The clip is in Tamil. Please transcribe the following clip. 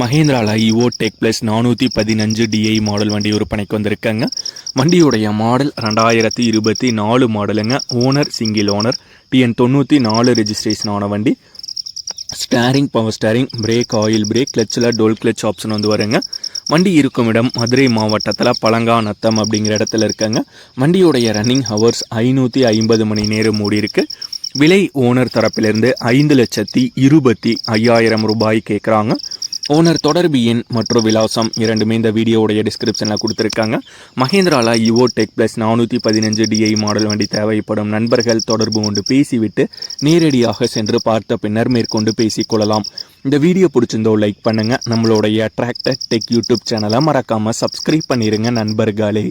மகேந்திராவில் இஓ டெக் ப்ளஸ் நானூற்றி பதினஞ்சு டிஐ மாடல் வண்டி விற்பனைக்கு வந்திருக்காங்க. வண்டியுடைய மாடல் ரெண்டாயிரத்தி இருபத்தி நாலு மாடலுங்க. ஓனர் சிங்கிள் ஓனர் டிஎன் தொண்ணூற்றி நாலு ரெஜிஸ்ட்ரேஷன் ஆன வண்டி. Steering power steering brake oil brake கிளச்சில் dual clutch option வந்து வருங்க. வண்டி இருக்கும் இடம் மதுரை மாவட்டத்தில் பழங்காநத்தம் அப்படிங்கிற இடத்துல இருக்காங்க. வண்டியுடைய ரன்னிங் ஹவர்ஸ் ஐநூற்றி ஐம்பது மணி நேரம் மூடி இருக்குது விலை ஓனர் தரப்பிலிருந்து ஐந்து லட்சத்தி இருபத்தி ஐயாயிரம் ரூபாய் கேட்குறாங்க ஓனர் தொடர்பு எண் மற்றும் விலாசம் இரண்டுமே இந்த வீடியோவுடைய டிஸ்கிரிப்ஷனில் கொடுத்துருக்காங்க. மஹேந்திராலா இவோ டெக் ப்ளஸ் நானூற்றி பதினஞ்சு டிஐ மாடல் வண்டி தேவைப்படும் நண்பர்கள் தொடர்பு கொண்டு பேசிவிட்டு நேரடியாக சென்று பார்த்த பின்னர் மேற்கொண்டு பேசிக்கொள்ளலாம் இந்த வீடியோ பிடிச்சிருந்தோ லைக் பண்ணுங்கள் நம்மளுடைய ட்ராக்டர் டெக் யூடியூப் சேனலை மறக்காமல் சப்ஸ்கிரைப் பண்ணிடுங்க நண்பர்களே.